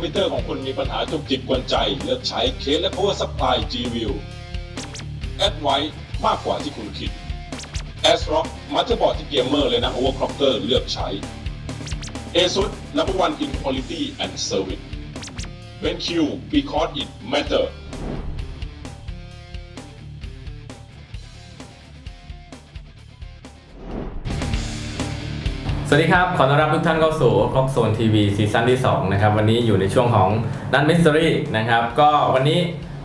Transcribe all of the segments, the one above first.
มพิวเตอร์ของคุณมีปัญหาจุกจิกกวนใจ เลือกใช้เคสและ Power Supply G-View แอดไว้มากกว่าที่คุณคิด ASRock มัตเตอร์บอร์ดที่เกมเมอร์เลยนะกโอเวอร์คล็อกเกอร์เลือกใช้ ASUS Number One in Quality and Service BenQ Because It Matter สวัสดีครับ ขอต้อนรับทุกท่านเข้าสู่คล็อกโซนทีวีซีซั่นที่ 2 นะครับ วันนี้อยู่ในช่วงของนันมิส t ต r y นะครับ ก็วันนี้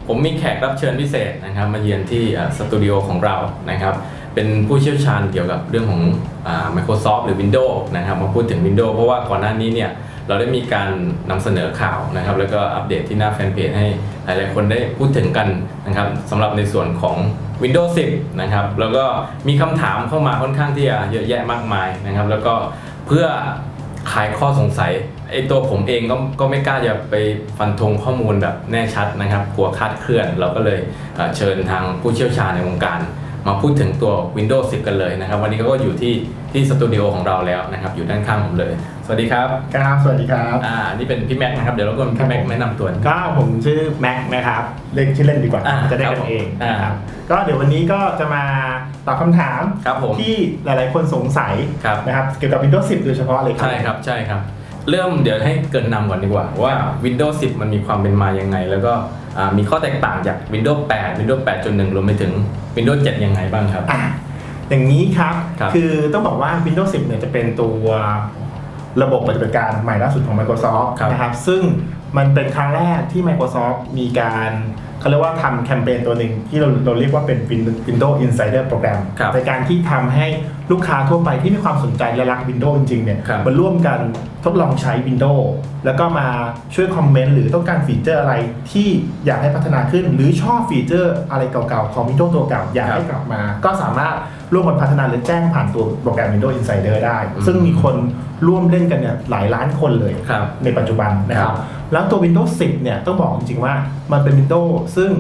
ผมมีแขกรับเชิญพิเศษนะครับ มาเยือนที่สตูดิโอของเรานะครับ เป็นผู้เชี่ยวชาญเกี่ยวกับเรื่องของอ Microsoft หรือ Windows นะครับมาพูดถึง Windows เพราะว่าก่อนหน้านี้เนี่ยเราได้มีการนำเสนอข่าวนะครับ แล้วก็อัปเดตที่หน้าแฟนเพจให้หลายๆคนได้พูดถึงกันนะครับสำหรับในส่วนของ Windows 10 นะครับ แล้วก็มีคำถามเข้ามาค่อนข้างที่จะเยอะแยะมากมายนะครับ แล้วก็เพื่อคลายข้อสงสัยไอ้ตัวผมเองก็ก็ไม่กล้าจะไปฟันธงข้อมูลแบบแน่ชัดนะครับกลัวคาดเคลื่อน เราก็เลยเอ่อเชิญทางผู้เชี่ยวชาญในวงการ มาพูดถึงตัว Windows 10 กันเลยนะครับ วันนี้ก็อยู่ที่ที่สตูดิโอของเราแล้วนะครับ อยู่ด้านข้างผมเลย สวัสดีครับครับ สวัสดีครับ อ่า นี่เป็นพี่แม็กซ์นะครับ เดี๋ยวเราก็พี่แม็กซ์แนะนำตัว ก็ผมชื่อแม็กนะครับ เล่นชื่อเล่นดีกว่า อ่าจะได้ครักับนเองผมอ่านนะครับ ก็เดี๋ยววันนี้ก็จะมาตอบคำถามครับผม ที่หลายๆคนสงสัยครับ นะครับ เกี่ยวกับ Windows 10 โดยเฉพาะเลยครับ ใช่ครับ ใช่ครับ เริ่มเดี๋ยวให้เกรินนำก่อนดีกว่า ว่า Windows 10 มันมีความเป็นมายังไง แล้วก็อ่ามีข้อแตกต่างจาก Windows 8 Windows 8.1 รวมไปถึง Windows 7 ยังไงบ้างครับ อะอย่างนี้ครับครับ อต้องบอกว่า Windows 10 เนี่ยจะเป็นตัว ระบบปฏิบัติการใหม่ล่าสุดของ Microsoft ครับนะครับซึ่งมันเป็นครั้งแรกที่ Microsoft มีการเขาเรียกว่าทำแคมเปญตัวหนึ่งที่เราเราเรียกว่าเป็น Windows Insider Program ครับในการที่ทำให้ ลูกค้าทั่วไปที่มีความสนใจและรัก Windows จริงๆเนี่ยครับ มาร่วมกันทดลองใช้ Windows แล้วก็มาช่วยคอมเมนต์หรือต้องการฟีเจอร์อะไรที่อยากให้พัฒนาขึ้น หรือชอบฟีเจอร์อะไรเก่าๆของ Windows ตัวเก่าอยากให้กลับมา ก็สามารถร่วมกันพัฒนาหรือแจ้งผ่านตัวโปรแกรม Windows Insider ได้อืมซึ่งมีคนร่วมเล่นกันเนี่ยหลายล้านคนเลย ครับ ในปัจจุบันนะครัครับบแล้วตัว Windows 10 เนี่ยต้องบอกจริงๆว่ามันเป็น Windows ซึ่ง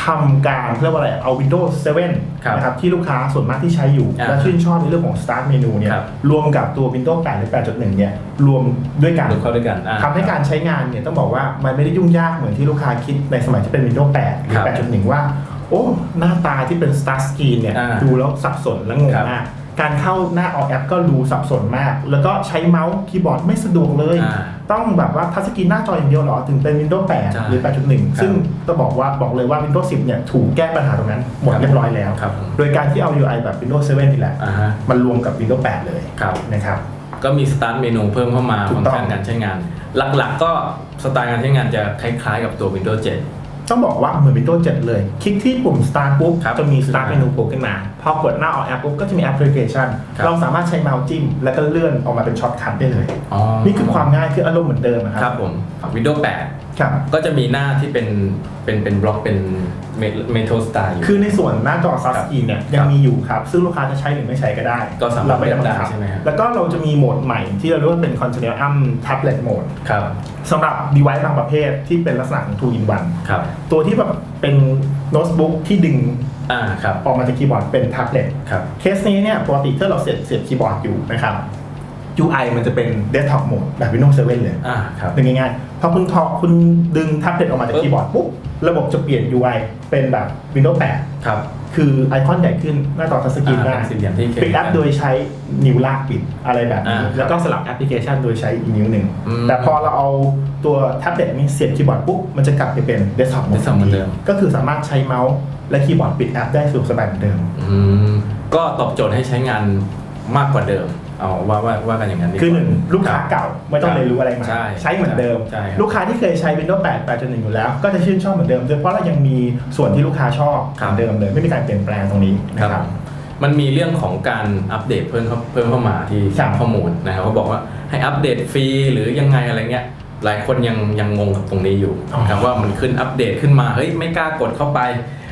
ทำการเรียกว่าอะไรเอา Windows 7นะครับที่ลูกค้าส่วนมากที่ใช้อยู่อ่าและชื่นชอบในเรื่องของ Start Menu เนี่ยครับรวมกับตัว Windows 8หรือ 8.1 เนี่ยรวมด้วยกันรวมเข้าด้วยกันอ่าทำให้การใช้งานเนี่ยต้องบอกว่ามันไม่ได้ยุ่งยากเหมือนที่ลูกค้าคิดในสมัยที่เป็น Windows 8หรือครับ8.1 ว่า โอ้หน้าตาที่เป็น Start Screen เนี่ยอ่าดูแล้วสับสนและงงครับมากการเข้าหน้าออกแอปก็ดูสับสนมาก แล้วก็ใช้เมาส์คีย์บอร์ดไม่สะดวกเลยอ่า ต้องแบบว่าทัชสกรีนหน้าจออย่างเดียวเหรอ ถึงเป็น Windows ใช่8หรือ 8.1 ซึ่งต้องบอกว่าบอกเลยว่า Windows 10 เนี่ย ถูกแก้ปัญหาตรงนั้น หมดครับเรียบร้อยแล้วครับผมโดยการที่เอา UI แบบ Windows 7 นี่แหละอ่าฮะมันรวมกับ Windows 8 เลยครับนะครับก็มีสตาร์ทเมนูเพิ่มเข้ามาถูฟักงต้ก์องชันการใช้งาน หลักๆก็สไตล์การใช้งานจะคล้ายๆกับตัว Windows 7 ต้องบอกว่าเหมือน Windows 7 เลย คลิกที่ปุ่ม Start ปุ๊บครับจะมี Start เมนูโผล่ขึ้นมา พอกดหน้าออกแอปปุ๊บก็จะมีแอปพลิเคชันครับเราสามารถใช้เมาส์จิ้ม แล้วก็เลื่อนออกมาเป็นช็อตคัทได้เลยอ๋อนี่คือความง่ายคืออารมณ์เหมือนเดิมนะคครัรับบผม Windows 8 ครับก็จะมีหน้าที่เป็นเป็นเป็นบล็อกเป็นเมทัลสไตล์อยู่คือในส่วนหน้าจอซัสกรีนเนี่ยคยัรังบมีอยู่ครับ ซึ่งลูกค้าจะใช้หรือไม่ใช้ก็ได้ ก็สามารถเไม่ได้บังคับเลือกได้ใช่ไหมครับแล้วก็เราจะมีโหมดใหม่ที่เราเรียกว่าเป็น Continuum Tablet Mode ครับสำหรับ device บางประเภทที่เป็นลักษณะของ2 in ครับ1ตัวที่แบบเป็นโน้ตบุ๊กที่ดึงอ่าครับออกมาจากคีย์บอร์ดเป็นแท็บเล็ตครับเคสนี้เนี่ยปกติถ้าเราเสียบเสียบคีย์บอร์ดอยู่นะครับ UI มันจะเป็น desktop mode แบบ Windows 7 เลยอ่าครับดึงง่ายๆพอคุณทอคุณดึงแท็บเล็ตออกมาจากคีย์บอร์ดปุ๊บระบบจะเปลี่ยน UI เป็นแบบ Windows ครับ8คือไอคอนใหญ่ขึ้นหน้าจอทัชสกรีนอ่าได้เป็นสี่เหลี่ยมที่เคยปิดแอปโดยใช้นิ้วลากปิดอะไรแบบนี้อ่าครับแล้วก็สลับแอปพลิเคชันโดยใช้อีกนิ้วหนึ่งอืมแต่พอเราเอาตัวแท็บเล็ตนี้เสียบคีย์บอร์ดปุ๊บ มันจะกลับไปเป็น desktop mode desktop เหมือนเดิมก็คือสามารถใช้เมาส์และคีย์บอร์ดปิดแอปได้สะดวกสบายเหมือนเดิมอืมก็ตอบโจทย์ให้ใช้งานมากกว่าเดิม เอาว่าว่าว่ากันอย่างนั้นดีกว่าคือหนึ่งลูกค้ารับเก่าไม่ต้องครับเรียนรู้อะไรใหม่ใช่เหมือนเดิม ใช่ครับลูกค้าที่เคยใช้ Windows 8 8.1อยู่แล้ว ก็จะชื่นชอบเหมือนเดิมโดยเฉพราะเรายังมีส่วนที่ลูกค้าชอบเหครับมือนเดิมเลย ไม่มีการเปลี่ยนแปลงตรงนี้นะคครัรับ บ มันมีเรื่องของการอัปเดตเพิ่มเข้าเพิ่มเข้ามาที่ครับ ข้อมูลนะครับเขาบอกว่าให้อัปเดตฟรีหรือยังไงอะไรเงี้ยหลายคนยังยังงงกับตรงนี้อยู่นะครับว่ามันขึ้นอัปเดตขึ้นมาเฮ้ยไม่กล้ากดเข้าไป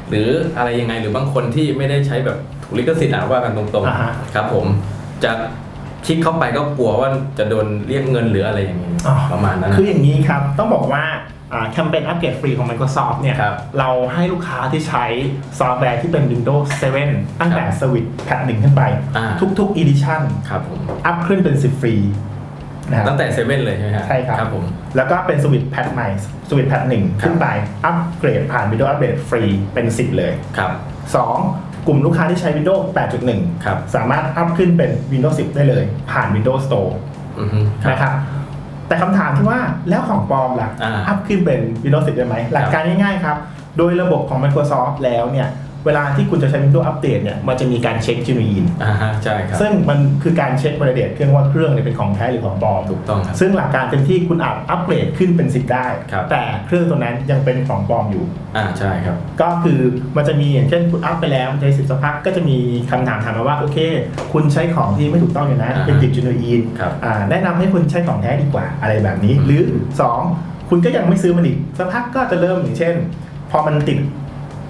หรืออะไรยังไงหรือบางคนที่ไม่ได้ใช้แบบถูกลิขสิทธิ์อะว่ากันตรงอ่าฮะ ๆครับผมจะ คลิกเข้าไปก็กลัวว่าจะโดนเรียกเงินหรืออะไรอย่างนี้อ๋อ ประมาณนั้นคือนะอย่างนี้ครับ ต้องบอกว่าอ่าแคมเปญอัปเกรดฟรีของ Microsoft เนี่ย ครับเราให้ลูกค้าที่ใช้ซอฟต์แวร์ที่เป็น Windows 7 ตั้งแต่ครับสวิตแพทหนึ่งขึ้นไป อ่า ทุกๆ Edition ครับผมอัพขึ้นเป็น 10 ฟรีนะครับ ตั้งแต่เซเว่นเลยใช่ไหมฮะใช่ครับ ครับผม แล้วก็เป็นสวิตช์แพทใหม่สวิตช์แพทหนึ่งครับขึ้นไป อัปเกรดผ่าน Windows Update ฟรีเป็น 10 เลย ครับ 2. กลุ่มลูกค้าที่ใช้ Windows 8.1 ครับ สามารถอัพขึ้นเป็น Windows 10 ได้เลย ผ่าน Windows Store อือฮึครับ นะครับ แต่คำถามที่ว่าแล้วของปลอมล่ะ อ่าอัพขึ้นเป็น Windows 10 ได้ไหม หลักการง่ายๆครับ โดยระบบของ Microsoft แล้วเนี่ย เวลาที่คุณจะใช้ Windows Update เนี่ยมันจะมีการเช็ค genuine อ่าฮะใช่ครับ ซึ่งมันคือการเช็ค validate เครื่องว่าเครื่องเนี่ยเป็นของแท้หรือของปลอมถูกต้องครับ ซึ่งหลักการเต็มที่คุณอาจอัปเกรดขึ้นเป็น10ได้ ครับ แต่เครื่องตัวนั้นยังเป็นของปลอมอยู่ อ่าใช่ครับ ก็คือมันจะมีอย่างเช่นคุณอัพไปแล้วใช้สิบสักพักก็จะมีคำถามถามมาว่าโอเค คุณใช้ของที่ไม่ถูกต้องอยู่นะอ่าฮะเป็นดิบจูโนอีนครับแนะนำให้คุณใช้ของแท้ดีกว่าอะไรแบบนี้อืมหรือ 2 คุณก็ยังไม่ซื้อมันอีกสักพักก็จะเริ่มอย่างเช่น พอมันติด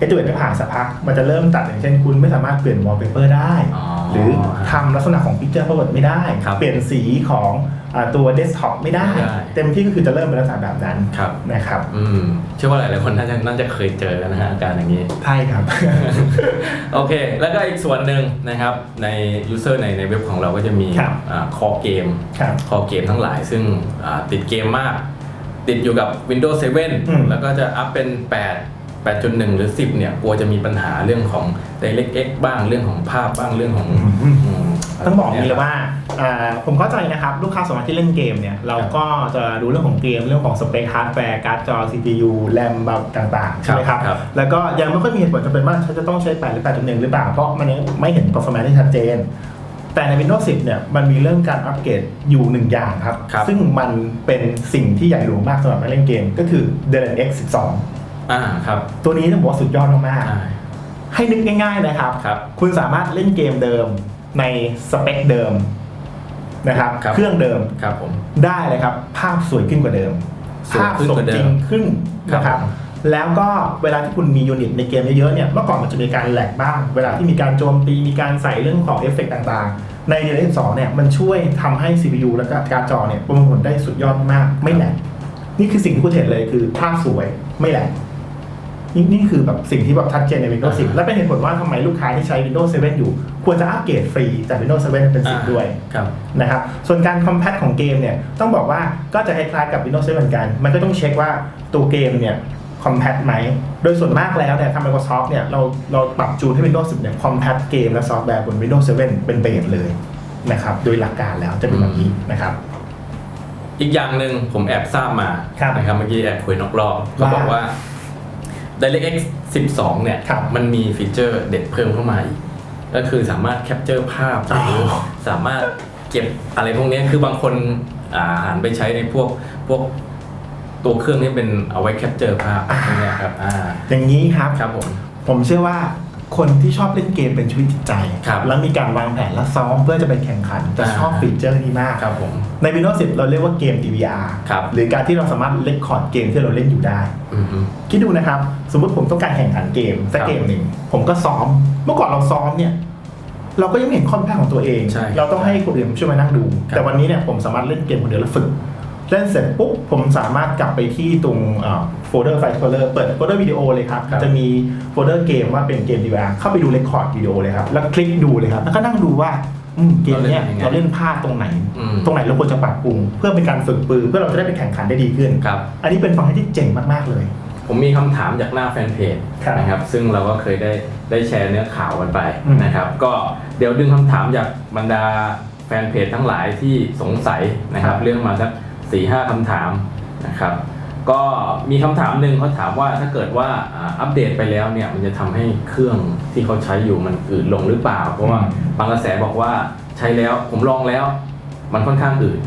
เอตูเอไม่ผ่านสักพักมันจะเริ่มตัดอย่างเช่นคุณไม่สามารถเปลี่ยนวอลเปเปอร์ได้อ๋อหรือทำลักษณะของพิกเจอร์ forward ไม่ได้ครับเปลี่ยนสีของอ่าตัวเดสก์ท็อปไม่ได้ไม่ได้ เต็มที่ก็คือจะเริ่มเป็นลักษณะแบบนั้นครับนะครับอืมเชื่อว่าหลายๆคนน่าจะน่าจะเคยเจอนะฮะอาการอย่างนี้ใช่ครับ โอเค แล้วก็อีกส่วนหนึ่งนะครับในยูเซอร์ในในเว็บของเราก็จะมีครับคอเกมครับคอเกมทั้งหลายซึ่งอ่าติดเกมมาก ติดอยู่กับ Windows อืม7แล้วก็จะอัพเป็น 8 8.1 หรือ 10 เนี่ยกลัวจะมีปัญหาเรื่องของ DirectX บ้างเรื่องของภาพบ้างเรื่องของอืมต้องบอกอย่างนี้เลยว่าอ่าผมเข้าใจนะครับ ลูกค้าสามารถที่เล่นเกมเนี่ย เราก็จะดูเรื่องของเกมเรื่องของสเปคฮาร์ดแวร์การ์ดจอ CPU แรมแบบต่างๆ ใช่ไหมครับครับ แล้วก็ยังไม่ค่อยมีเหตุผลจำเป็นว่าฉันจะต้องใช้ 8 หรือ 8.1 หรือเปล่า เพราะมันยังไม่เห็น performance ที่ชัดเจน แต่ใน Windows 10 เนี่ย มันมีเรื่องการอัปเกรดอยู่หนึ่งอย่างครับครับซึ่งมันเป็นสิ่งที่ใหญ่หลวงมากสำหรับนักเล่นเกมก็คือ DirectX 12 อ่าครับ ตัวนี้ต้องบอกว่าสุดยอดมากใช่ๆให้นึกง่าย ๆนะครับครับ คุณสามารถเล่นเกมเดิมในสเปคเดิมนะครับครับ เครื่องเดิมครับผม ได้เลยครับ ภาพสวยขึ้นกว่าเดิม สวยภาพขึ้นสกมว่าเดิจริมงขึ้นนะคครัรับบผมแล้วก็เวลาที่คุณมียูนิตในเกมเยอะๆเนี่ยเมื่อก่อนมันจะมีการแหลกบ้าง เวลาที่มีการโจมตีมีการใส่เรื่องของเอฟเฟกต์ต่างๆ ในเดล2เนี่ยมันช่วยทำให้ CPU และก็การ์ดจอเนี่ยประมวลผลได้สุดยอดมากไม่แหลกนี่คือสิ่งที่คุณเห็นเลยคือภาพสวยไม่แหลก นี่นี่คือแบบสิ่งที่แบบชัดเจนใน Windows 10 และเป็นเหตุผลว่าทำไมลูกค้าที่ใช้ Windows 7 อยู่ ควรจะอัปเกรดฟรีจาก Windows 7 เป็น 10 ด้วยครับนะครับส่วนการคอมแพตของเกมเนี่ยต้องบอกว่าก็จะคล้ายๆกับ Windows 7 เหมือนกัน มันก็ต้องเช็คว่าตัวเกมเนี่ยคอมแพตไหม โดยส่วนมากแล้วเนี่ยทาง Microsoft เนี่ยเราเราปรับจูนให้ Windows 10 เนี่ยคอมแพตเกมและซอฟต์แวร์บน Windows 7 เป็นเบสเลยนะครับโดยหลักการแล้วจะเป็นแบบนี้นะครับอีกอย่างหนึ่งผมแอบทราบมาครับนะครับเมื่อกี้แอบคุยนอกรอบเขาว่าบอกว่า DirectX 12 เนี่ย ครับมันมีฟีเจอร์เด็ดเพิ่มเข้ามาอีก ก็คือสามารถแคปเจอร์ภาพหรืออสามารถเก็บอะไรพวกนี้คือบางคนอ่าหันไปใช้ในพวกพวกตัวเครื่องนี้เป็นเอาไว้แคปเจอร์ภาพพวกเนี้ยครับอ่าอย่างนี้ครับ ครับผม ผมเชื่อว่า คนที่ชอบเล่นเกมเป็นชีวิตจิตใจ ครับแล้วมีการวางแผนและซ้อมเพื่อจะไปแข่งขันจะอ่าชอบฟีเจอร์นี้มาก ครับผม ใน Windows 10 เราเรียกว่าเกม DVR ครับ หรือการที่เราสามารถเล่นคอร์ดเกมที่เราเล่นอยู่ได้ อือฮึคิดดูนะครับ สมมติผมต้องการแข่งขันเกมสักครับเกมหนึ่งผมก็ซ้อม เมื่อก่อนเราซ้อมเนี่ย เราก็ยังไม่เห็นข้อผิดพลาดของตัวเอง ใช่ครับเราต้องให้คนอื่นมาช่วยมานั่งดู ครับ แต่วันนี้เนี่ยผมสามารถเล่นเกมคนเดียวแล้วฝึก เล่นเสร็จปุ๊บผมสามารถกลับไปที่ตรงโฟลเดอร์ไฟล์โฟลเดอร์เปิดโฟลเดอร์วิดีโอเลยครับครับจะมีโฟลเดอร์เกมว่าเป็นเกมดีวาเข้าไปดูเรคคอร์ดวิดีโอเลยครับแล้วคลิกดูเลยครับแล้วก็นั่งดูว่าอืมเกมเนี้ยเราเล่นพลาดตรงไหนอืมตรงไหนเราควรจะปรับปรุง เพื่อเป็นการฝึกปืนเพื่อเราจะได้ไปแข่งขันได้ดีขึ้นครับอันนี้เป็นฟังก์ชันที่เจ๋งมากๆเลย ผมมีคำถามจากหน้าแฟนเพจครับนะครับซึ่งเราก็เคยได้ได้แชร์เนื้อข่าวกันไปอืมนะครับ ก็เดี๋ยวดึงคำถามจากบรรดาแฟนเพจทั้งหลายที่สงสัยนะครับ เรื่องมาสัก สี่ห้าคำถามนะครับ ก็มีคำถามหนึ่งเขาถามว่าถ้าเกิดว่าอ่าอัปเดตไปแล้วเนี่ยมันจะทำให้เครื่องที่เขาใช้อยู่มันอืดลงหรือเปล่า เพราะว่าอืมบางกระแสบอกว่าใช้แล้วผมลองแล้ว มันค่อนข้างอืด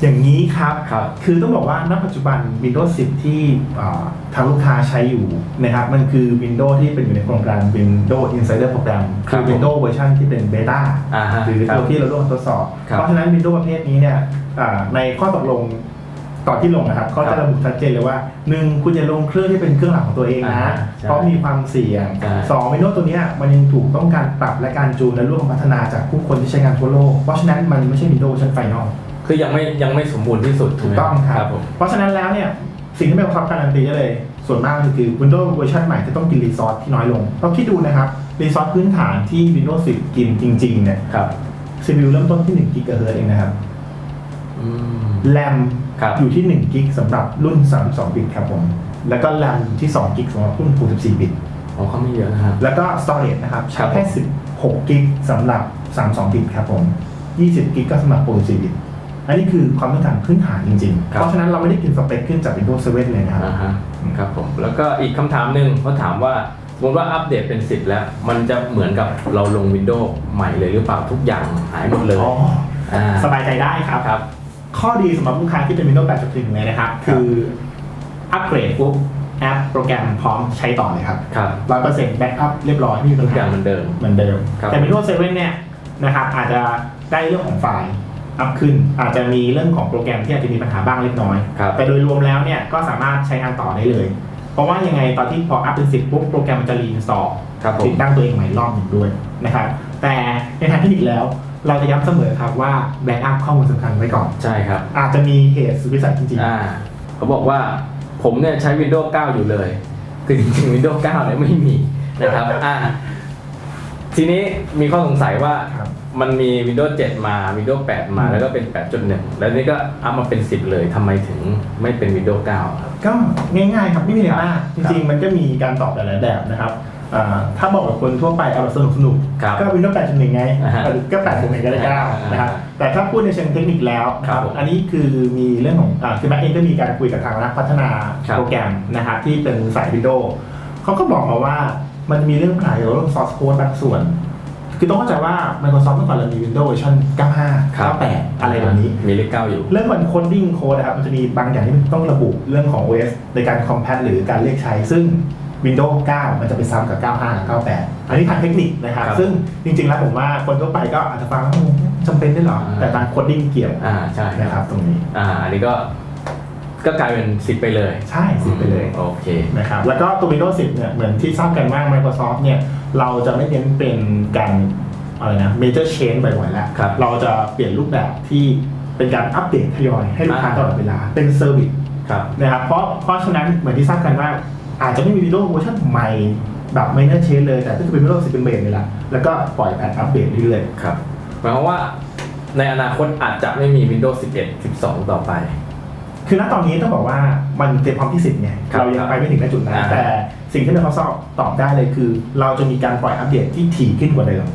อย่างนี้ครับ ครับ คือต้องบอกว่าณปัจจุบัน Windows 10 ที่อ่าทางลูกค้าใช้อยู่นะครับ มันคือ Windows ที่เป็นอยู่ในโครงการ Windows Insider Program ครัคืบอ Windows เวอร์ชันที่เป็นเบต้าอ่าฮะหรือครับตัวที่เราร่วมทดสอบครับเพราะฉะนั้น Windows ประเภทนี้เนี่ยอ่าในข้อตกลงตอนที่ลงนะครับเขาครัจะบระบุชัดเจนเลยว่าหนึ่งคุณอย่าลงเครื่องที่เป็นเครื่องหลักของตัวเองอ่านะใช่เพราะมีความเสี่ยงใช่สอง Windows ตัวเนี้ยมันยังถูกต้องการปรับและการจูนและร่วมพัฒนาจากผู้คนที่ใช้งานทั่วโลก เพราะฉะนั้นมันไม่ใช่ Windows เวอร์ชันไฟนอล คือยังไม่ยังไม่สมบูรณ์ที่สุดถูกต้องครับผมเพราะฉะนั้นแล้วเนี่ยสิ่งที่เป็นความการันตีได้เลย ส่วนมากก็คือ Windows เวอร์ชันใหม่จะต้องกินรีซอสที่น้อยลงต้องคิดดูนะครับรีซอสพื้นฐานที่ Windows 10 กินจริง ๆ เนี่ยครับ CPU เริ่มต้นที่1 g h z เองนะครับอืมแรมครับอยู่ที่1กิกสำหรับรุ่น 32 บิตครับผม แล้วก็แรมอยู่ที่2กิกสำหรับรุ่น 64 บิตอ๋อเขาไม่เยอะนะครับ แล้วก็ storage นะครับครัใช้บแค่16กิกสำหรับ 32 บิตครับผม 20 กิกก็สำหรับ64บิต อันนี้คือความต้องการพื้นฐานจริงๆ ครับ เพราะฉะนั้นเราไม่ได้กินสเปคขึ้นจาก Windows 7เลยนะครับ อ่าฮะครับผมแล้วก็อีกคำถามหนึ่งเขาถามว่าสมมติว่าอัปเดตเป็น 10 แล้ว มันจะเหมือนกับเราลงวินโดว์ใหม่เลยหรือเปล่าทุกอย่างหายหมดเลยอ๋อ อ่าสบายใจได้ครับ ครับ ข้อดีสำหรับลูกค้าที่เป็น Windows 8.1 เลยนะครับ ครับ คืออัปเกรดปุ๊บแอปโปรแกรมพร้อมใช้ต่อเลยครับครับร้อยเปอร์เซ็นต์แบ็กอัพเรียบร้อยไม่มีปัทุญกอหาย่างเหมือนเดิม เหมือนเดิม ครับ แต่ Windows 7 เนี่ยนะครับอาจจะได้เรื่องของไฟล์ อัพขึ้น อาจจะมีเรื่องของโปรแกรมที่อาจจะมีปัญหาบ้างเล็กน้อย ครับแต่โดยรวมแล้วเนี่ยก็สามารถใช้งานต่อได้เลย เพราะว่ายังไงตอนที่พออัพเป็นสิบปุ๊บโปรแกรมมันจะรีอินสตอลครับผม ติดตั้งตัวเองใหม่รอบหนึ่งด้วยนะครับแต่ในทางเทคนิคแล้ว เราจะย้ำเสมอครับว่าแบ็กอัพข้อมูลสำคัญไว้ก่อน ใช่ครับ อาจจะมีเหตุสุดวิสัยจริง อ่าเขาบอกว่าผมเนี่ยใช้ Windows 9 อยู่เลยคือจริงๆ Windows 9 เนี่ยไม่มีนะครับอ่าทีนี้มีข้อสงสัยว่าครับ มันมี Windows 7 มา Windows 8 มาอืมแล้วก็เป็น 8.1 แล้วนี่ก็อัพมาเป็น 10 เลยทำไมถึงไม่เป็น Windows 9 ครับๆก็ง่ายๆครับไม่มีอะไรมากคจรับริงๆ มันก็มีการตอบหลายๆแบบนะครับอ่าถ้าบอกกับคนทั่วไปเอาแบบสนุกสนุกๆครับก็วินโดว์8.1 ไงอ่าฮะก็8.1ก็ได้อ่า9นะครับอ่าแต่ถ้าพูดในเชิงเทคนิคแล้วนะคครัรับบผมอันนี้คือมีเรื่องของอ่าคือแม็กเองก็มีการคุยกับทางนักพัฒนาครับ โปรแกรมนะครับที่เป็นสายวินโดว์เขาก็บอกมาว่ามันมีเรื่องปัญหาเกี่ยวกับเรื่อง source code บางส่วน คือต้องเข้าใจว่า Microsoft เมื่อก่อนเรามี Windows เวอร์ชัน95ครับ98 อะไรแบบนี้ มีเลข9อยู่ เรื่องมันโคดดิ้งโค้ดนะครับ มันจะมีบางอย่างที่มันต้องระบุเรื่องของ OS ในการคอม p พ t หรือการเรียกใช้ ซึ่ง Windows 9 มันจะไปซ้ำกับ 95 กับ 98 อันนี้ทางเทคนิคนะครับ ครับซึ่งจริงๆ แล้วผมว่าคนทั่วไปก็อาจจะฟังว่าอืมจำเป็นได้หรอ อ่า แต่ทางโคดดิ้งเกี่ยวอ่าใช่ นะครับตรงนี้ อ่าอันนี้ก็ ก็กลายเป็น 10 ไปเลยใช่สิไปเลยโอเค นะครับแล้วก็ตัว Windows 10เนี่ยเหมือนที่ทราบกันว่า Microsoft เนี่ยเราจะไม่เน้นเป็นการอะไรนะ major change บ่อยๆแล้ว ครับ เราจะเปลี่ยนรูปแบบที่เป็นการอัปเดตทยอยให้ลูกค้าอ่าตลอดเวลาเป็นเซอร์วิส ครับ นะครับเพราะเพราะฉะนั้นเหมือนที่ทราบกันว่าอาจจะไม่มีวิดีโอเวอร์ชันใหม่แบบไม่น่าเชนเลยแต่ก็จะเป็นวิดีโอสิเป็นเบสเลยละแล้วก็ปล่อยแพทอัปเดตเรื่อยครับหมายความว่าในอนาคตอาจจะไม่มี Windows 11 12 ต่อไปๆ คือณตอนนี้ต้องบอกว่ามันเต็มพร้อมที่สิบไงครับเรายังไปไม่ถึงในจุดนั้นอ่าแต่สิ่งที่เราสอบตอบได้เลยคือ เราจะมีการปล่อยอัปเดตที่ถี่ขึ้นกว่าเดิม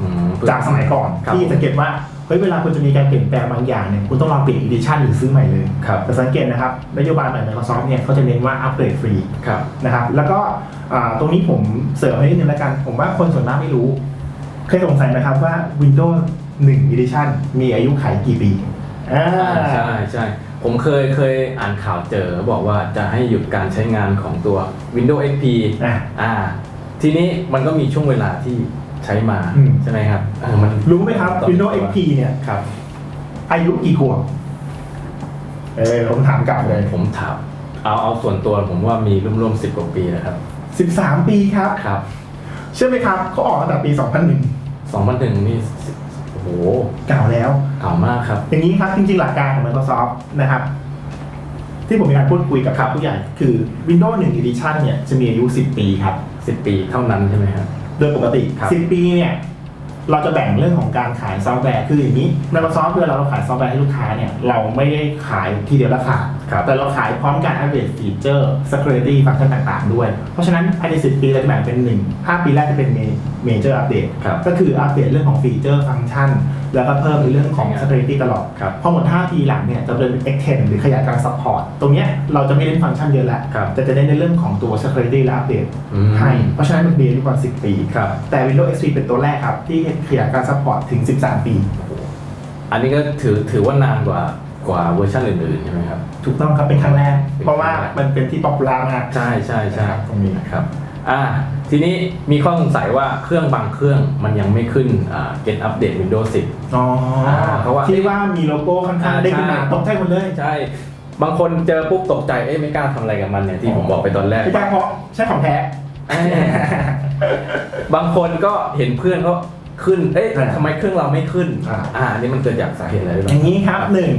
อืมจากสมัยก่อนครับที่สังเกตว่าเฮ้ยเวลาคุณจะมีการเปลี่ยนแปลงบางอย่างเนี่ยคุณต้องรอเปลี่ยนอีดิชันหรือซื้อใหม่เลยครับแต่สังเกตนะครับนโยบายใหม่ Microsoft เนี่ยเขาจะเน้นว่าอัปเกรดฟรีครับนะครับแล้วก็อ่าตรงนี้ผมเสริมให้นิดนึงแล้วกัน ผมว่าคนส่วนมากไม่รู้ เคยสงสัยไหมครับว่า Windows 1 Edition มีอายุขัยกี่ปีอ่าอ่าใช่ใช่ ผมเคยเคยอ่านข่าวเจอบอกว่าจะให้หยุดการใช้งานของตัว Windows XP อะ อ่า ทีนี้มันก็มีช่วงเวลาที่ใช้มาอืม ใช่ไหมครับเออมันรู้ไหมครับ ต่อ Windows XP เนี่ย ครับ อายุกี่ขวบเออผมถามกลับเลย ผมถามเอาเอาส่วนตัวผมว่ามีร่วมๆสิบกว่าปีนะครับ 13 ปีครับ ครับ เชื่อไหมครับเขาออกตั้งแต่ปี 2001 2001นี่โอ้ โหเก่าแล้ว เก่ามากครับ อย่างนี้ครับจริงๆหลักการของ Microsoft นะครับ ที่ผมมีการพูดคุยกับผู้ใหญ่คือ Windows 1 Edition เนี่ยจะมีอายุ 10 ปีครับ 10 ปีเท่านั้นใช่ไหมครับ โดยปกติครับ10 ปีเนี่ยเราจะแบ่งเรื่องของการขายซอฟต์แวร์คืออย่างนี้ Microsoft เวลาเราขายซอฟต์แวร์ให้ลูกค้าเนี่ยเราไม่ได้ขายทีเดียวแล้วขาดครับ แต่เราขายพร้อมการอัปเดตฟีเจอร์ security ฟังก์ชันต่างๆ ด้วย เพราะฉะนั้นภายใน 10 ปีเราจะแบ่งเป็น 1 5 ปีแรกจะเป็น major update ครับก็คืออัปเดตเรื่องของฟีเจอร์ฟังก์ชัน แล้วก็เพิ่มในเรื่องของ security ตลอดครับพอหมด 5 ปีหลังเนี่ยจะเป็น extend หรือขยายการ support ตรงเนี้ยเราจะไม่เน้นฟังก์ชันเยอะแล้วครับแต่จะเน้นในเรื่องของตัว security และอัปเดตอืมให้ เพราะฉะนั้นมันมีอายุประมาณ10 ปีครับแต่ Windows XP เป็นตัวแรกครับที่ขยายการ support ถึง 13 ปี อันนี้ก็ถือถือว่านานกว่า กว่าเวอร์ชันอื่นๆใช่ไหมครับ ถูกต้องครับเป็นครั้งแรกเป็นครั้งแรกเพราะว่ามันเป็นที่ popular มากใช่ใช่ใช่นะครับตรงนี้ครับอ่าทีนี้มีข้อสงสัยว่าเครื่องบางเครื่องมันยังไม่ขึ้นอ่า get update Windows 10อ๋อเพราะว่าที่ว่ามีโลโก้ข้างๆได้ขึ้นมาใช่ตกใจหมดเลยใช่บางคนเจอปุ๊บตกใจเอ๊ะไม่กล้าทำอะไรกับมันเนี่ยที่ผมบอกไปตอนแรกพี่แจ๊คเพราะใช่ของแท้เอ้ยบางคนก็เห็นเพื่อนเขาขึ้น เอ๊ะอ่าทำไมเครื่องเราไม่ขึ้น อ่าอ่าอันนี่มันเกิดจากสาเหตุอะไรหรือเปอล่าย่างนี้ครับหนึ่ง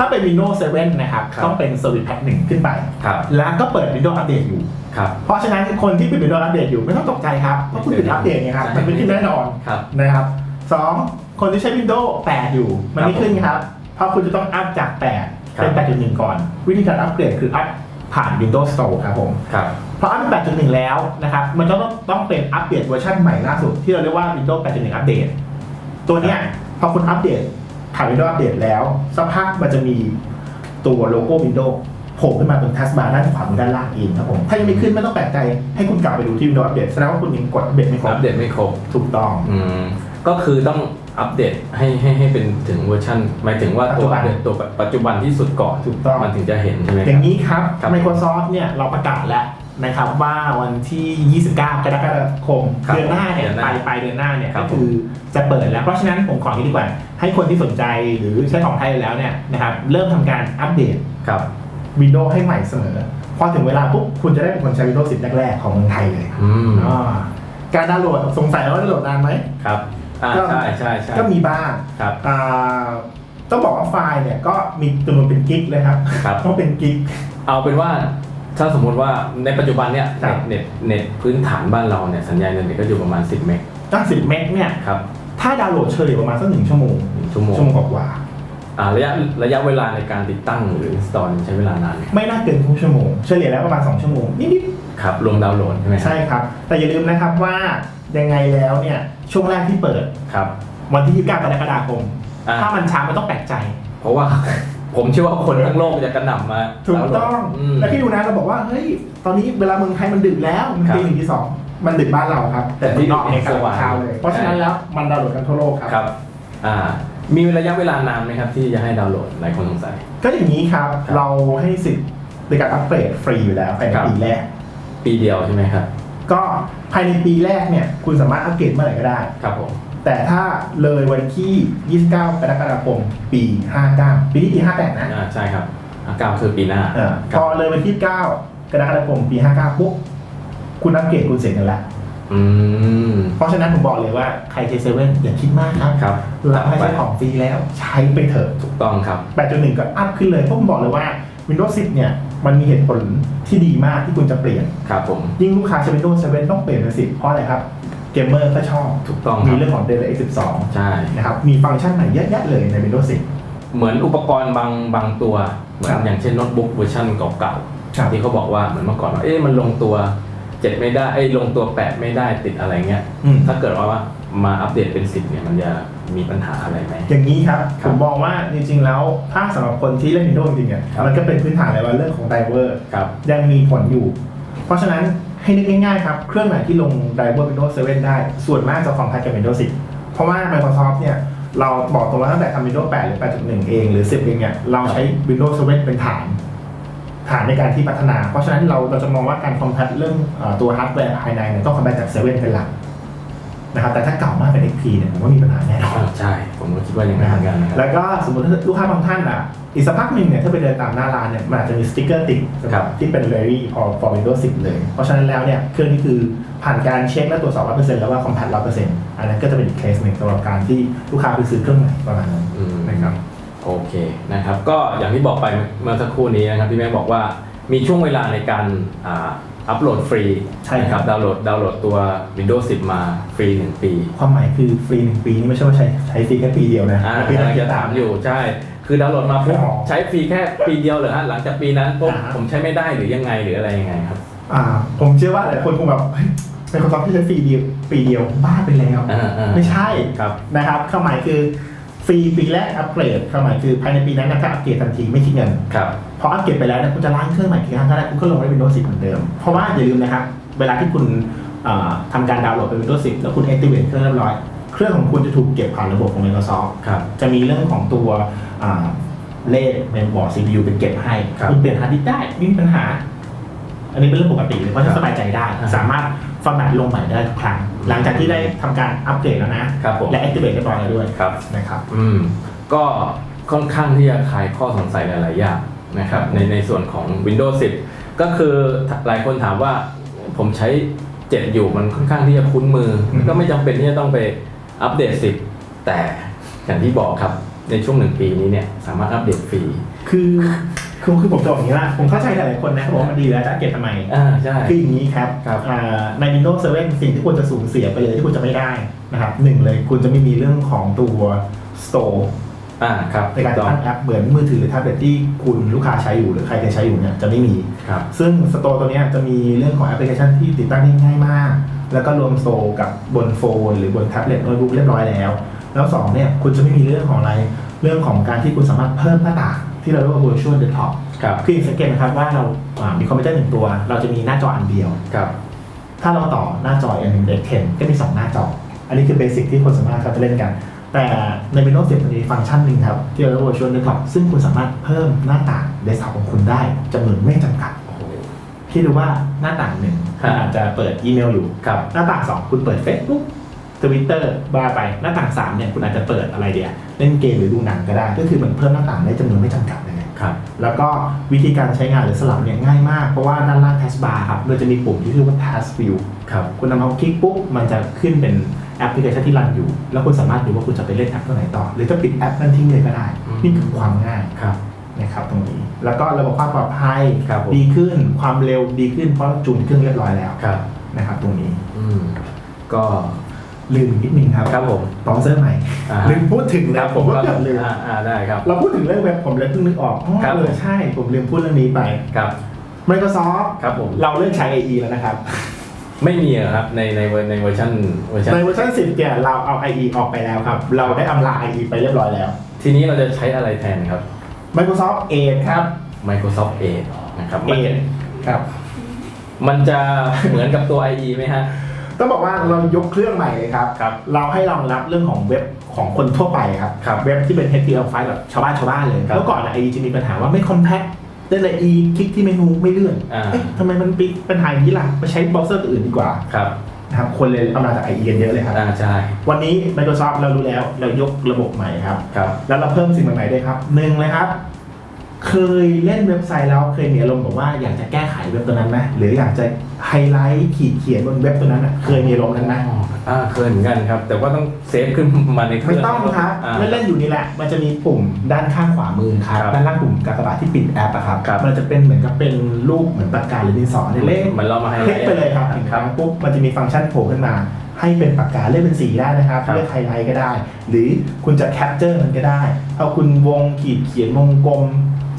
ถ้าเป็น Windows 7 นะครับ ครับต้องเป็น Service Pack 1 ขึ้นไป ครับแล้วก็เปิด Windows Update อยู่ ครับ เพราะฉะนั้นคนที่ปิด Windows Update อยู่ไม่ต้องตกใจครับ เพราะคุณปิดอัปเดตไงครับใช่มันไม่ขึ้นแน่นอนครับ นะครับสองคนที่ใช้ Windows 8 อยู่ มันไม่ขึ้นครับ เพเพราะคุณจะต้องอัพจาก8ครับเป็น 8.1 ก่อน วิธีการอัปเกรดคืออัพผ่าน Windows Store ครับผม ครับ พออัพเป็น8.1 แล้วนะครับ มันก็ต้องต้องเป็นอัปเดตเวอร์ชันใหม่ล่าสุดที่เราเรียกว่า Windows 8.1 อัปเดต ตัวเนี้ยพอคุณอัปเดต ผ่าน Windows อัปเดตแล้วสักพักมันจะมีตัวโลโก้ Windows โผล่ขึ้นมาบนทัสบาร์ด้านขวามือด้านล่างเองครับผม ถ้ายังไม่ขึ้นไม่ต้องแปลกใจ ให้คุณกลับไปดูที่ Windows อัปเดตแสดงว่าคุณยังกดอัปเดตไม่ครบอัปเดตไม่ครบ ถูกต้องอืมก็คือต้องอัปเดตให้ให้ให้เป็นถึงเวอร์ชันหมายถึงว่าตัวปัจจุบันอัปเดตตัวปัจจุบันที่สุดก่อนถูกต้องมันถึงจะเห็นใช่ไหมคอรับ ย่างนี้ครับ ครับ Microsoft เนี่ยเราประกาศแล้ว นะครับว่าวันที่ 29 กรกฎาคมครับเดือนหน้าเนี่ยเดือนหปน้าลายปลายเดือนหน้าเนี่ยครัก็บ คือจะเปิดแล้ว เพราะฉะนั้นผมขออย่างนี้ดีกว่า ให้คนที่สนใจหรือใช้ของไทยแล้วเนี่ยนะครับเริ่มทำการอัปเดต ครับ Windows ให้ใหม่เสมอ พอถึงเวลาปุ๊บคุณจะได้เป็นคนใช้ Windows 10 แรกๆ ของเมืองไทยเลยอืมอ่าการดาวน์โหลดสงสัยว่าดาวน์โหลดนานไหม ครับอ่าก็ ใช่ใช่ใช่ก็มีบ้างครับ อ่าต้องบอกว่าไฟล์เนี่ยก็มีจำนวนเป็นกิกเลยครับครับ ต้องเป็นกิก เอาเป็นว่า ถ้าสมมุติว่าในปัจจุบันเนี่ยครัเน็บ ตเน็ตเน็ตพื้นฐานบ้านเราเนี่ยสัญญาณอินเทอร์เน็ตก็อยู่ประมาณ 10 เมกตั้ง10เมกเนี่ย ครับถ้าดาวน์โหลดเฉลี่ยประมาณสักหนึ่งชั่วโมงหนึ่งชั่วโมงชั่วโมงกว่าอ่าระยะระยะเวลาในการติดตั้งหรือ install ใช้เวลานานไหมๆไม่น่าเกินครึ่งชั่วโมง เฉลี่ยแล้วประมาณ 2 ชั่วโมงนิดครับรวมดาวน์โหลดใช่ไหมๆใช่ครับ แต่อย่าลืมนะครับว่ายังไงแล้วเนี่ยช่วงแรกที่เปิด ครับ วันที่ 29กรกฎาคม อ่า ถ้ามันช้ามันต้องแปลกใจ เพราะว่า ผมเชื่อว่าคนทั้งโลกจะกระหน่ำมาถูกต้องมแล้วที่ดูนะเราบอกว่าเฮ้ยตอนนี้เวลาเมืองไทยมันดึกแล้วมันครับตีหนึ่งตีสองมันดึกบ้านเราครับ แต่แต่ที่ที่นอกเนี่ยกำลัสงว่างเช้าเลย เพราะฉะนั้นแล้วมันดาวน์โหลดกันทั่วโลกครับครับอ่ามีระยะเวลานานไหมครับ ที่จะให้ดาวน์โหลดหลายคนสงสัย ก็อย่างนี้ครับครับเราให้สิทธิ์ในการอัปเกรดฟรีอยู่แล้วภายในครับปีแรก ปีเดียวใช่ไหมครับ ก็ภายในปีแรกเนี่ยคุณสามารถอัปเกรดเมื่อไหร่ก็ได้ ครับผม แต่ถ้าเลยวันที่ 29 กรกฎาคม ปี 59 ปีนี้ปี 58 นะอ่าใช่ครับอาเก้าคือปีหน้าเออคพรับอเลยวันที่ 9 กรกฎาคม ปี 59 ปุ๊บ คุณอัปเกรดคุณเสร็จกันแล้ว อืม เพราะฉะนั้นผมบอกเลยว่าใครใช้เซเว่นอย่าคิดมากครับครับ เราไม่ใช่ของฟรีแล้วใช้ไปเถอะ ถูกต้องครับ 8.1 ก็อัพขึ้นเลยเพราะผมบอกเลยว่า Windows 10 เนี่ย มันมีเหตุผลที่ดีมากที่คุณจะเปลี่ยน ครับผม ยิ่งลูกค้าใช้ Windows 7 ต้องเปลี่ยนเป็น10 เพราะอะไรครับ เกมเมอร์ก็ชอบถูกต้องคมีรับเรื่องของ DirectX 12ใช่ นะครับมีฟังก์ชันใหม่เยอะแยะเลยใน Windows 10เหมือนอุปกรณ์บางบางตัวเหมือครันบอย่างเช่นโน้ตบุ๊กเวอร์ชันเก่าครับ ๆที่เขาบอกว่าเหมือนเมื่อก่อนว่าเอ๊ะมันลงตัวเจ็ดไม่ได้เอ้ยลงตัวแปดไม่ได้ติดอะไรเงี้ยอืม ถ้าเกิดว่ามาอัปเดตเป็นสิบเนี่ยมันจะมีปัญหาอะไรไหม อย่างนี้ครับ คผรับมมองว่าจริงๆแล้วถ้าสำหรับคนที่เล่น Windows จริงๆเนี่ยครับ มันก็เป็นพื้นฐานเลยว่าเรื่องของไดเวอร์ครับ ยังมีผลอยู่ เพราะฉะนั้น ให้นึกง่ายๆครับ เครื่องไหนที่ลงไดเวอร์ Windows 7 ได้ ส่วนมากจะคอมแพคกับ Windows 10 เพราะว่า Microsoft เนี่ย เราบอกตรงว่าตั้งแต่ทำ Windows 8 หรือ 8.1 เอง หรือ 10 เองเนี่ย เราใช้ Windows 7 เป็นฐาน ฐานในการที่พัฒนา เพราะฉะนั้นเราเราจะมองว่าการคอมแพตเรื่องตัวฮาร์ดแวร์ภายในเนี่ยต้องคอมแพตจาก 7 เป็นหลัก นะครับแต่ถ้าเก่ามากเป็น XP เนี่ยผมว่ามีปัญหาแน่นอนอ่าใช่ ผมก็คิดว่าอย่างนั้นเหมือนกันนะครับ แล้วก็สมมติถ้าลูกค้าบางท่านอะ อีกสักพักหนึ่งเนี่ยถ้าไปเดินตามหน้าร้านเนี่ยมันอาจจะมีสติ๊กเกอร์ติดครับที่เป็น very for for Windows 10 เลย เพราะฉะนั้นแล้วเนี่ยเครื่องนี้คือผ่านการเช็คและตรวจสอบ 100%แล้วว่า compat 100%อันนั้นก็จะเป็นอีกเคสหนึ่งสำหรับการที่ลูกค้าไปซื้อเครื่องใหม่ประมาณนั้นอืม นะครับ โอเคนะครับ ก็อย่างที่บอกไปเมื่อสักครู่นี้นะครับพี่แม่บอกว่ามีช่วงเวลาในการอ่าอัปโหลดฟรีใช่ครับนะดาวน์โหลดดาวน์โหลดตัว Windows 10 มาฟรี 1 ปีความหมายคือฟรีหนึ่งปีนี่ไม่ใช่ว่าใช้ใช้ฟรีแค่ปีเดียวนะอ่าปีกำละลังจะถามอยู่ใช่ คือดาวน์โหลดมาปุ๊บอ๋อใช้ฟรีแค่ปีเดียวเหรอฮะหลังจากปีนั้นปุ๊บอ่าผมใช้ไม่ได้หรือยังไงหรืออะไรยังไงครับ อ่า ผมเชื่อว่าหลายคนคงแบบเฮ้ยเป็นคนตอบที่ใช้ฟรีเดียวปีเดียวบ้าไปแล้ว อ่าอ่าไม่ใช่ครับ นะครับความหมายคือฟรีปีแรกอัปเกรดความหมายคือภายในปีนั้นนะถ้าอัปเกรดทันทีไม่คิดเงิน ครับ พออัปเกรดไปแล้วเนี่ยคุณจะล้างเครื่องใหม่กี่ครั้งก็ได้คุณก็ลงไว้ Windows 10 เหมือนเดิม เพราะว่าอย่าลืมนะครับ เวลาที่คุณเอ่อทำการดาวน์โหลดเป็น Windows 10 แล้วคุณ activate เครื่องเรียบร้อย เครื่องของคุณจะถูกเก็บผ่านระบบของ Microsoft ครับจะมีเรื่องของตัวอ่าเลขเมมบอร์ด CPU เป็นเก็บให้ครับคุณเปลี่ยนฮาร์ดดิสก์ได้ไม่มีปัญหา อันนี้เป็นเรื่องปกติเลยเพราะครัจะบสบายใจได้อ่าสามารถฟอร์แมตลงใหม่ได้ทุกครั้ง หลังจากที่ได้ทำการอัปเกรดแล้วนะครับผมและ activate เรียบร้อยแล้วด้วยครับนะครับ อืม ก็ค่อนข้างที่จะคลายข้อสงสัยหลาย ๆ อย่าง นะครับครับในในส่วนของ Windows 10 ก็คือหลายคนถามว่าผมใช้ 7 อยู่มันค่อนข้างที่จะคุ้นมืออมก็ไม่จำเป็นที่จะต้องไปอัปเดต 10 แต่อย่างที่บอกครับในช่วงหนึ่งปีนี้เนี่ยสามารถอัปเดตฟรีคือคือคือผมจะบอกอย่างนี้ว่าผมเข้าใจหลายๆคนนะเขาบอกว่ามันดีแล้วจะอัปเกรดทำไมอ่าใช่คืออย่างนี้ครับครับอ่าใน Windows 7 สิ่งที่ควรจะสูญเสียไปเลยที่คุณจะไม่ได้นะครับหนึ่งเลยคุณจะไม่มีเรื่องของตัว Store อ่าครับในการถูติดต้องตั้งแอปเหมือนมือถือหรือแท็บเล็ตที่คุณลูกค้าใช้อยู่หรือใครเคยใช้อยู่เนี่ยจะไม่มี ครับซึ่งสโตร์ตัวเนี้ยจะมีเรื่องของแอปพลิเคชันที่ติดตั้งได้ง่ายมาก แล้วก็รวมโซลกับบนโฟน หรือบนแท็บเล็ตโน้ตบุ๊กเรียบร้อยแล้ว แล้วสองเนี่ยคุณจะไม่มีเรื่องของอะไรเรื่องของการที่คุณสามารถเพิ่มหน้าต่างที่เราเรียกว่า virtual desktop ครับคือสังเกตนะครับว่าเราอ่ามีคอมพิวเตอร์หนึ่งตัว เราจะมีหน้าจออันเดียว ครับ ถ้าเราต่อหน้าจออันหนึ่งเด็กเก็มี 2 หน้าจอ อันนี้คือเบสิกที่คนสามารถเขาจะเล่นกัน แต่ใน Windows 10มันมีฟังก์ชันหนึ่งครับ ที่เราเรียกว่า virtual desktop ซึ่งคุณสามารถเพิ่มหน้าต่างเดสก์ท็อปของคุณได้จำนวนไม่จำกัดโอ้โหคิดดูว่าหน้าต่างหนึ่งครัคุบณอาจจะเปิดอีเมลอยู่ครับหน้าต่างสองคุณเปิด Facebook Twitter บ้าไปหน้าต่างสามเนี่ยคุณอาจจะเปิดอะไรเดียเล่นเกมหรือดูหนังก็ได้ ก็คือเหมือนเพิ่มหน้าต่างได้จำนวนไม่จำกัดเลยครับแล้วก็วิธีการใช้งานหรือสลับเนี่ยง่ายมาก เพราะว่าด้านล่าง task bar ครับเราจะมีปุ่มที่ชื่อว่า task view ครับคุณนำเอาคลิกปุ๊บมันจะขึ้นเป็น แอปพลิเคชันที่รันอยู่ แล้วคุณสามารถดูว่าคุณจะไปเล่นแอปตัวไหนต่อ หรือจะปิดแอปนั้นทิ้งเลยก็ได้อืมนี่คือความง่ายครับนะครับตรงนี้ แล้วก็ระบบความปลอดภัยครับผมดีขึ้นความเร็วดีขึ้นเพราะเราจูนเครื่องเรียบร้อยแล้วครับนะครับ ตรงนี้อืมก็ลืมนิดนึงครับครับผมสปอนเซอร์ใหม่อ่าลืมพูดถึงคแล้รัวบผผมมก็ก็เกือบลืมอ่าอ่าได้ครับเราพูดถึงเรื่องเว็บผมเลยเพิ่งนึกออกอ๋อครับเออใช่ผมลืมพูดเรื่องนี้ไปครับ Microsoft ครับผมเราเลิกใช้ IE แล้วนะครับ ไม่มีเหรอครับในในเวอร์ในเวอร์ชันเวอร์ชันในเวอร์ชัน10เนี่ยเราเอา IE ออกไปแล้วครับ เราได้อำลา IE ไปเรียบร้อยแล้ว ทีนี้เราจะใช้อะไรแทนครับ Microsoft Edge ครับ Microsoft Edge นะครับมัน Edge ครับ มันจะเหมือนกับตัว IE ไหมฮะ ต้องบอกว่าเรายกเครื่องใหม่เลยครับ ครับ เราให้รองรับเรื่องของเว็บของคนทั่วไปครับ ครับ เว็บที่เป็น HTML5 แบบชาวบ้านชาวบ้านเลย ครับ เมื่อก่อนอะไอจะมีปัญหาว่าไม่คอมแพค ได้เลย e คลิกที่เมนูไม่เลื่อนอ่า เอ๊ะทำไมมันปีปัญหาอย่างนี้ล่ะไปใช้เบราว์เซอร์ตัวอื่นดีกว่าครับนะครับคนเลยเอามาจาก IE กันเยอะเลยครับ อ่าใช่วันนี้ Microsoft เรารู้แล้วเรายกระบบใหม่ครับ ครับ แล้วเราเพิ่มสิ่งใหม่ๆด้วยครับหนึ่งเลยครับ เคยเล่นเว็บไซต์แล้วเคยมีอารมณ์แบบว่าอยากจะแก้ไขเว็บตัวนั้นไหมหรืออยากจะไฮไลท์ขีดเขียนบนเว็บตัวนั้นอะเคยมีอารมณ์นั้นไหมอ่าเคยเหมือนกันครับ แต่ว่าต้องเซฟขึ้นมาในเครื่ไม่องต้องครับอ่าเล่นๆอยู่นี่แหละ มันจะมีปุ่มด้านข้างขวามือครับครับด้านล่างปุ่มกากบาทที่ปิดแอปอะครับครับมันจะเป็นเหมือนกับเป็นรูปเหมือนปากกาหรือดินสอเล็กเหมือนเรามาให้คลิกไปเลยครับหนึ่งครั้งปุ๊บมันจะมีฟังก์ชันโผล่ขึ้นมาให้เป็นปากกาเลือกเป็นสีได้นะครับครับเลือกไฮไลท์ก็ได้ หรือคุณจะแคปเจอร์มันก็ได้เอาคุณวงขีดเขียนวงกลม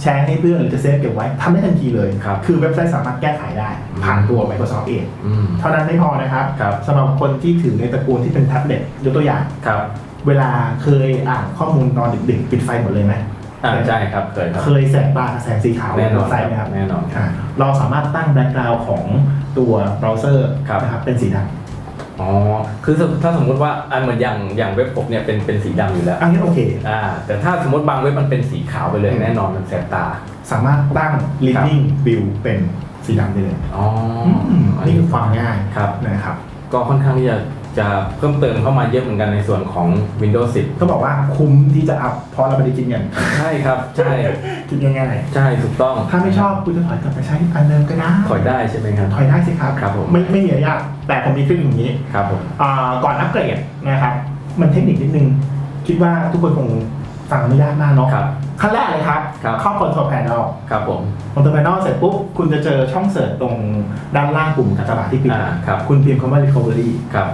แชร์ให้เพื่อนหรือจะเซฟเก็บไว้ทำได้ทันทีเลยครับคือเว็บไซต์สามารถแก้ไขได้ ผ่านตัว Microsoft Edge อืมเท่านั้นไม่พอนะครับครับสำหรับคนที่ถือในตระกูลที่เป็นแท็บเล็ตยกตัวอย่างครับเวลาเคยอ่านข้อมูลตอนดึกๆปิดไฟหมดเลยไหมอ่าใช่ครับเคยครับเคยแสบตากับแสงสีขาวแน่นอนบไซต์ไหมครับแน่นอนอ่าเราสามารถตั้งแบ็กกราวด์ของตัวเบราว์เซอร์ครับนะครับเป็นสีด อ๋อ คือถ้าสมมุติว่าอันเหมือนอย่างอย่างเว็บผมเนี่ยเป็นเป็นสีดำอยู่แล้วำอันนี้โอเค อ่า แต่ถ้าสมมติบางเว็บมันเป็นสีขาวไปเลยอืมแน่นอนมันแสบตา สามารถตั้ง leading view เป็นสีดำได้เลย อ๋ออมนี่คือความง่ายครับนะครับ ก็ค่อนข้างที่จะ จะเพิ่มเติมเข้ามาเยอะเหมือนกันในส่วนของ Windows 10ต้องบอกว่าคุ้มที่จะอัพเพราะเราไม่ได้กินเงินใช่ครับ ใช่ กินง่ายใช่ถูกต้องๆถ้าไม่ชอบคุณจะถอยกลับไปใช้อันเดิมก็ได้ ถอยได้ใช่ไหมครับ ถอยได้สิครับครับผม ไม่ไม่มีอะไรยากแต่ผมมีทริคอย่างนี้ครับผม อ่าก่อนอัปเกรดนะครับมันเทคนิคนิดนึง คิดว่าทุกคนคงฟังไม่ยากมากเนาะครับขั้นแรกเลยครับ ครับ เข้า Control Panel ครับผม Control Panel เสร็จปุ๊บ คุณจะเจอช่องเสิร์ชตรงด้านล่างปุ่มกากบาทที่ปิดอ่าครับ คุณพิมพ์คำว่า Recovery ครับ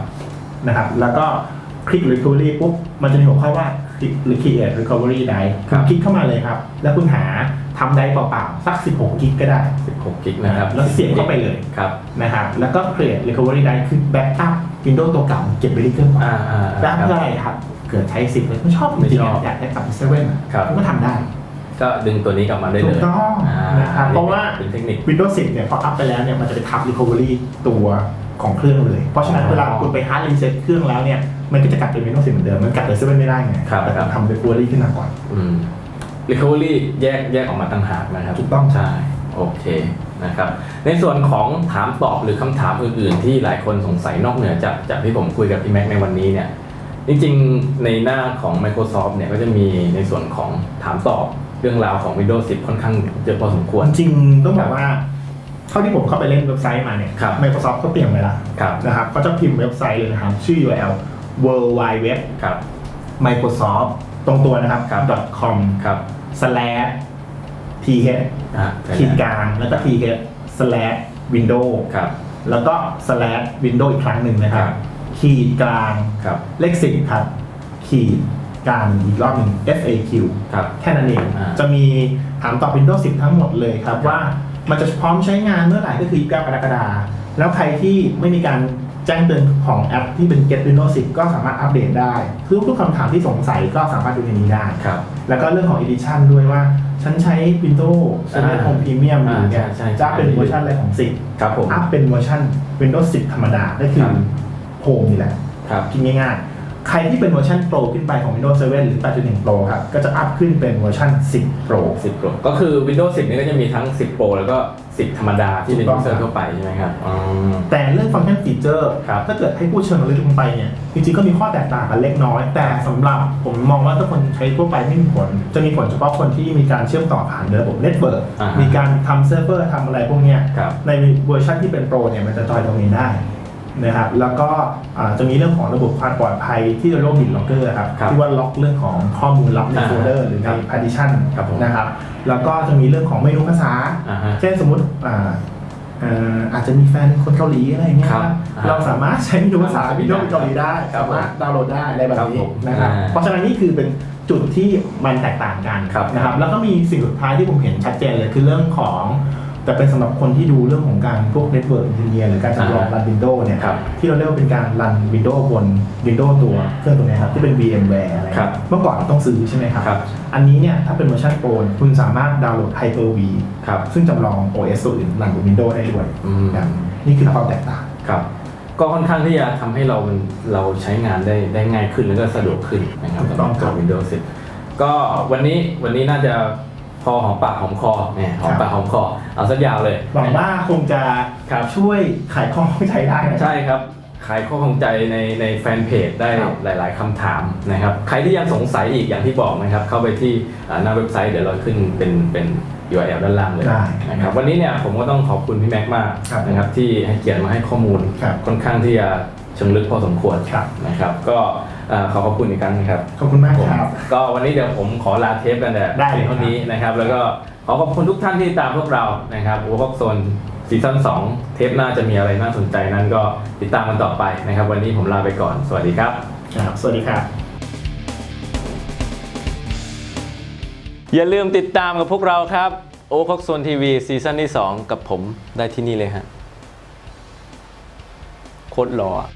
นะครับ แล้วก็คลิก Recovery ปุ๊บ มันจะมีหัวข้อว่า Create Recovery Drive ครัคุณบคลิกเข้ามาเลยครับ แล้วคุณหาทำไดร์เปล่าๆ สัก 16 กิกก็ได้ 16 กิกนะครับ แล้วเสียบเข้าไปเลยครับนะครับ แล้วก็ Create Recovery Drive คือ Backup Windows ตัวเก่าเก็บไว้ที่เครื่องก่อนอ่าอ่าแล้วครัเพื่บออะไรครับ เกิดใช้สิทธิ์เลยไม่ชอบจไม่ริงชอบๆอยากได้กลับไปเซเว่นครับก็ทำได้ก็ดึงตัวนี้กลับมาได้เลยถูกต้องานะครับเพราะว่าเป็นเทคนิค Windows 10 เนี่ยพออัพไปแล้วเนี่ยมันจะไปทับ Recovery ตัว ของเครื่องเลย เพราะฉะนั้นอ๋อเวลาคุณไป hard reset เครื่องแล้วเนี่ยมันก็จะกลับเป็น Windows 10เหมือนเดิม มันกลับไปเซเว่นไม่ได้ไงครับ แต่ครับทำ Recovery ขึ้นมาก่อนอืม recovery แยกแยกออกมาต่างหากนะครับถูกต้องใช่โอเคนะครับในส่วนของถามตอบหรือคำถามอื่นๆ ที่หลายคนสงสัยนอกเหนือจากจากที่ผมคุยกับพี่แม็กซ์ในวันนี้เนี่ยจริงๆในหน้าของ Microsoft เนี่ยก็จะมีในส่วนของถามตอบเรื่องราวของ Windows 10 ค่อนข้างเยอะพอสมควร จริงๆต้องบอกว่า เท่าที่ผมเข้าไปเล่นเว็บไซต์มาเนี่ย ครับ Microsoft ก็เตรียมไว้แล้วครับ นะครับก็จะพิมพ์เว็บไซต์เลยนะครับ ชื่อ URL world wide web ครับ Microsoft ตรงตัวนะครับ ครับ .com ครับ slash th อะใช่ขีดแล้วกลางแล้วก็ th slash window ครับ แล้วก็ slash window อีกครั้งหนึ่งนะครับ ครับ ขีดกลาง ครับ เลขสิบครับ ขีดการอีกรอบหนึ่ง FAQ ครับ แค่นั้นเอง อ่าจะมีถามตอบ Windows 10 ทั้งหมดเลยครับว่า มันจะพร้อมใช้งานเมื่อไหร่ก็คือ 29 กรกฎาคมแล้วใครที่ไม่มีการแจ้งเตือนของแอปที่เป็น Get Windows 10 ก็สามารถอัปเดตได้คือทุกคำถามที่สงสัยก็สามารถดูในนี้ได้ ครับ แล้วก็เรื่องของ Edition ด้วยว่า ฉันใช้ Windows ฉันใช้อ่า Home Premium อยู่เนี่ยอ่าใช่ใช่จะเป็นเวอร์ชันอะไรของ ครับผม10 อัพเป็นเวอร์ชัน Windows 10 ธรรมดาก็คือครับ Home นี่แหละครับคิดง่ายๆ ใครที่เป็นเวอร์ชัน Pro ขึ้นไปของ Windows 7 หรือ 8.1 Pro ครับ ก็จะอัพขึ้นเป็นเวอร์ชัน10 Pro 10 Pro ก็คือ Windows 10 นี่ก็จะมีทั้ง 10 Pro แล้วก็ 10 ธรรมดาที่เป็นถูกต้องยูเซอครัร์บทั่วไปใช่ไหมครับอ๋อแต่เรื่องฟังก์ชันฟีเจอร์ครับถ้าเกิดให้พูดเชิงลึกลงไปเนี่ย จริงๆ ก็มีข้อแตกต่างกันเล็กน้อย แต่สำหรับผมมองว่าถ้าคนใช้ทั่วไปไม่มีผล จะมีผลเฉพาะคนที่มีการเชื่อมต่อผ่านระบบเน็ตเวิร์กอ่าฮะมีการทำเซิร์ฟเวอร์ทำอะไรพวกเนี้ยครับในเวอร์ชันที่เป็นโปรเนี่ยมันจะจอยตรงนี้ได้ นะครับแล้วก็อ่าจะมีเรื่องของระบบความปลอดภัยที่เราเรียกว่าบิตล็อกเกอร์ครับครับที่ว่าล็อกเรื่องของข้อมูลลับในอ่าโฟลเดอร์หรือในครับ partition ครับผมนะครับแล้วก็จะมีเรื่องของเมนูภาษา อ่าฮะเช่นสมมติอ่าเอ่ออาจจะมีแฟนคนเกาหลีอะไรอย่างเงี้ยครับครับอ่าเราสามารถใช้เมนูภาษาครับวิดีโอเกาหลีได้ครับสามารถดาวน์โหลดได้อะไรแบบครับนี้ผมนะครับอ่าเพราะฉะนั้นนี่คือเป็นจุดที่มันแตกต่างกันครับ นะครับแล้วก็มีสิ่งสุดท้ายที่ผมเห็นชัดเจนเลยคือเรื่องของ แต่เป็นสำหรับคนที่ดูเรื่องของการพวกเน็ตเวิร์กอินเนียหรือการจำลองรันวินโดว์เนี่ยครับที่เราเรียกว่าเป็นการรันวินโดว์บนวินโดว์ตัวเครื่องตัวเนี้ยครับที่เป็น VMware อะไรครับเมื่อก่อนเราต้องซื้อใช่ไหมครับครับ อันนี้เนี่ยถ้าเป็นเวอร์ชันโปรเนี่ยคุณสามารถดาวน์โหลด Hyper-V ครับซึ่งจำลอง OS ตัวอื่นรันบน Windows ได้ด้วยอืมครับนี่คือความแตกต่างครับก็ค่อนข้างที่จะทำให้เรามันเราใช้งานได้ได้ง่ายขึ้นแล้วก็สะดวกขึ้นนะครับถูกต้องสำหรับ Windows 10 ก็วันนี้วันนี้น่าจะพ อหอมปากหอมคอเนี่ยหอมปากหอมคอเอาสักยาวเลยหวังว่าคงจะครับช่วยขายข้อข้องใจได้นะใช่ครับขายข้อข้องใจในในแฟนเพจได้ครับหลาย ๆคำถามนะครับใครที่ยังสงสัยอีกอย่างที่บอกนะครับ เข้าไปที่อ่าหน้าเว็บไซต์เดี๋ยวเราขึ้นเป็นเป็น URL ด้านล่างเลยได้นะครับวันนี้เนี่ยผมก็ต้องขอบคุณพี่แม็กซ์มากครับนะครับที่ให้เกียรติมาให้ข้อมูลครับค่อนข้างที่จะเชิงลึกพอสมควรครับนะครับ ก็เอ่อ ขอขอบคุณอีกครั้งนะครับ ขอบคุณมากผมครับ ก็วันนี้เดี๋ยวผมขอลาเทปกันแต่ได้เลยเพียงเท่านี้นะครับ แล้วก็ขอขอบคุณทุกท่านที่ตามพวกเรานะครับโอเวอร์โซนซีซั่น2 เทปหน้าจะมีอะไรน่าสนใจนั้นก็ติดตามกันต่อไปนะครับ วันนี้ผมลาไปก่อน สวัสดีครับ ครับ สวัสดีครับ อย่าลืมติดตามกับพวกเราครับโอคอกโซนทีวีซีซั่นที่ 2 กับผมได้ที่นี่เลยฮะโคตรหล่ออะ